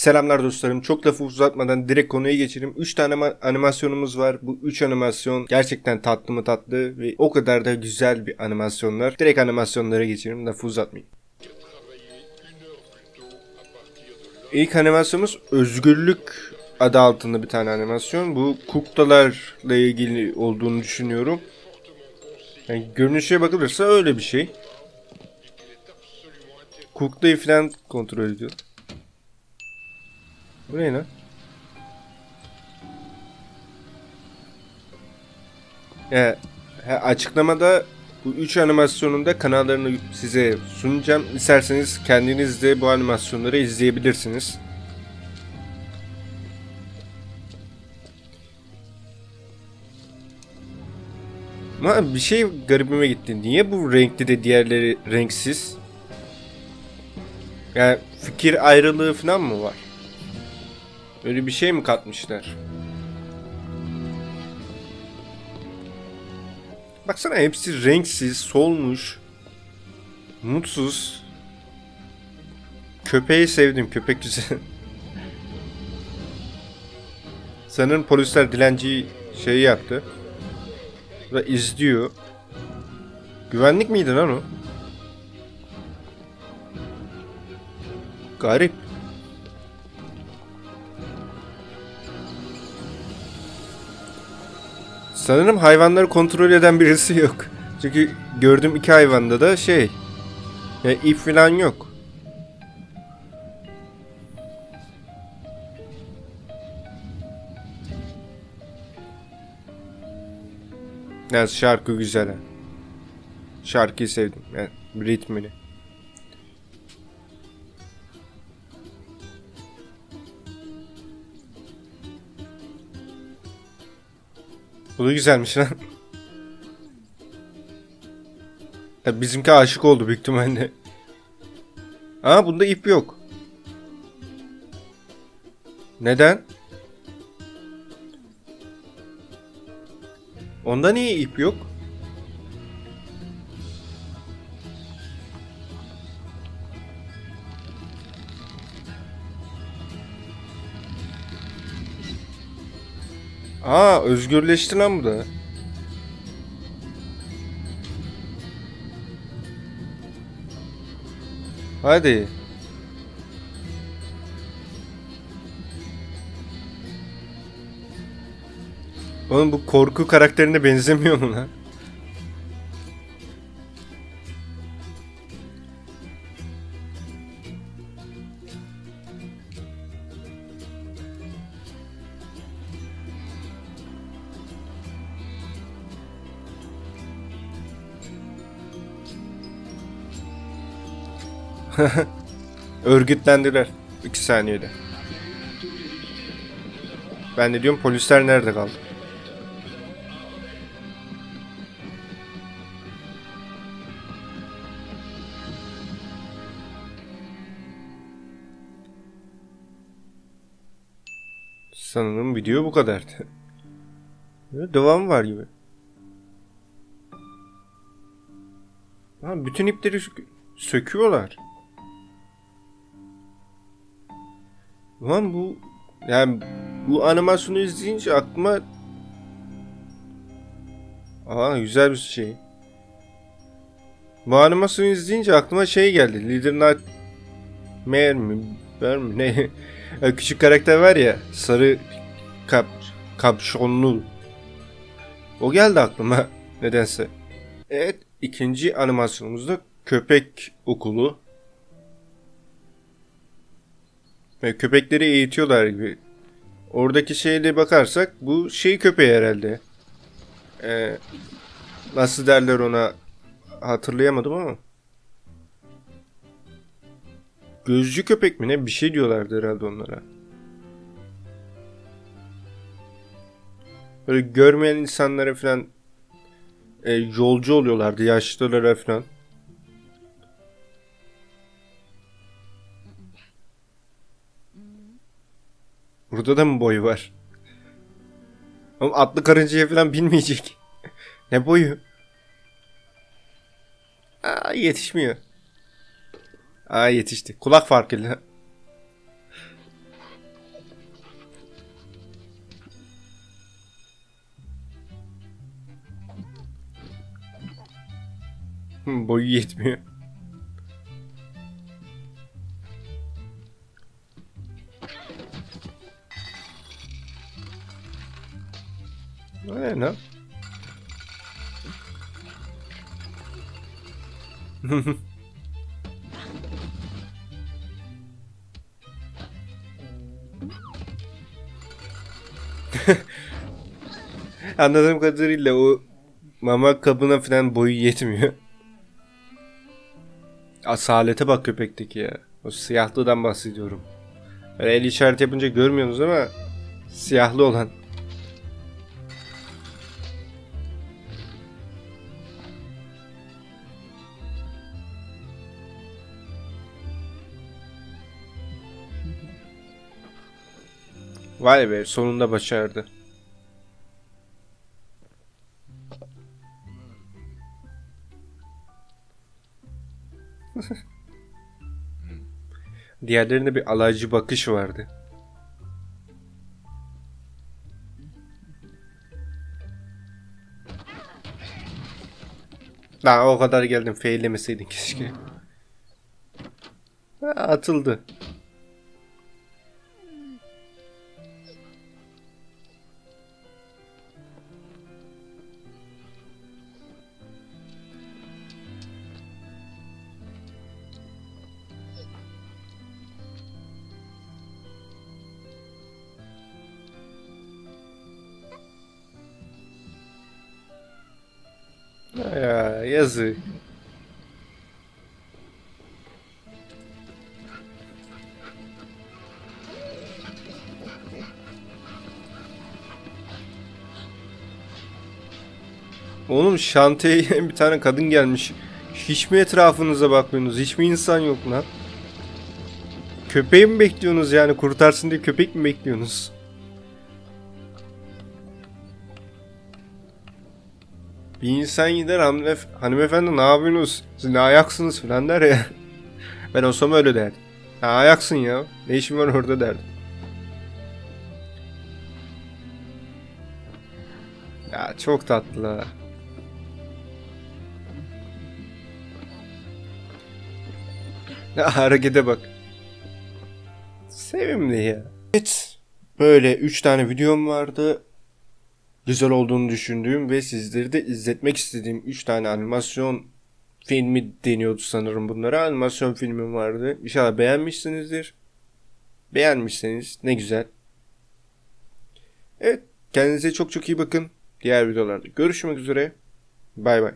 Selamlar dostlarım. Çok lafı uzatmadan direkt konuya geçelim. 3 tane animasyonumuz var. Bu 3 animasyon gerçekten tatlı mı tatlı ve o kadar da güzel bir animasyonlar. Direkt animasyonlara geçelim. Lafı uzatmayayım. İlk animasyonumuz Özgürlük adı altında bir tane animasyon. Bu kuklalarla ilgili olduğunu düşünüyorum. Yani görünüşe bakılırsa öyle bir şey. Kuklayı falan kontrol ediyor. Bu ne lan? Ya, he, açıklamada bu üç animasyonun da kanallarını size sunacağım. İsterseniz kendiniz de bu animasyonları izleyebilirsiniz. Ama bir şey garibime gitti. Niye bu renkli de diğerleri renksiz? Yani fikir ayrılığı falan mı var? Öyle bir şey mi katmışlar? Baksana hepsi renksiz, solmuş. Mutsuz. Köpeği sevdim. Köpek güzel. Sanırım polisler dilenci şeyi yaptı. Bu da izliyor. Güvenlik miydi lan o? Garip. Sanırım hayvanları kontrol eden birisi yok. Çünkü gördüğüm iki hayvanda da şey... Ya ip falan yok. Ya şarkı güzel. Şarkıyı sevdim. Yani ritmini. Bu da güzelmiş lan. Ya bizimki aşık oldu büyük ihtimalle. Aa bunda ip yok. Neden? Onda niye ip yok? Aa özgürleşti lan bu da. Hadi. Oğlum bu korku karakterine benzemiyor mu lan? Örgütlendiler. 2 saniyede. Ben de diyorum polisler nerede kaldı? Sanırım video bu kadardı. Devam var gibi. Ha, bütün ipleri sö- söküyorlar. Ulan bu yani bu animasyonu izleyince aklıma Aa güzel bir şey. Bu animasyonu izleyince aklıma şey geldi. Leader Night Mare mi? Bear mi? Ne? Küçük karakter var ya. Sarı kap kapşonlu. O geldi aklıma nedense. Evet ikinci animasyonumuzda köpek okulu. Ve köpekleri eğitiyorlar gibi. Oradaki şeyle bakarsak bu şey köpeği herhalde. Ee, nasıl derler ona hatırlayamadım ama. Gözcü köpek mi ne bir şey diyorlardı herhalde onlara. Böyle görmeyen insanlara falan e, yolcu oluyorlardı yaşlılara falan. Burada da mı boy var? Oğlum atlı karıncaya falan binmeyecek. ne boyu? Aa, yetişmiyor. Aa yetişti. Kulak farkıyla. Boyu yetmiyor. Ne lan? Anladığım kadarıyla o mama kabına falan boyu yetmiyor. Asalete bak köpekteki ya. O siyahlıdan bahsediyorum. Böyle el işareti yapınca görmüyorsunuz ama siyahlı olan. Vay be sonunda başardı. Diğerlerinde bir alaycı bakış vardı. Daha o kadar geldim. Faillemeseydin keşke. Ha, atıldı. Ya yazık. Oğlum şantiyeye bir tane kadın gelmiş. Hiç mi etrafınıza bakmıyorsunuz? Hiç mi insan yok lan? Köpeği mi bekliyorsunuz yani? Kurtarsın diye köpek mi bekliyorsunuz? Bir insan gider hanımef hanımefendi ne yapıyorsunuz? Siz ne ayaksınız falan der ya. Ben olsam öyle derdim. Ha ayaksın ya. Ne işin var orada derdim. Ya çok tatlı. Ya harekete bak. Sevimli ya. Evet. Böyle 3 tane videom vardı güzel olduğunu düşündüğüm ve sizleri de izletmek istediğim 3 tane animasyon filmi deniyordu sanırım bunlara. Animasyon filmim vardı. İnşallah beğenmişsinizdir. Beğenmişseniz ne güzel. Evet kendinize çok çok iyi bakın. Diğer videolarda görüşmek üzere. Bay bay.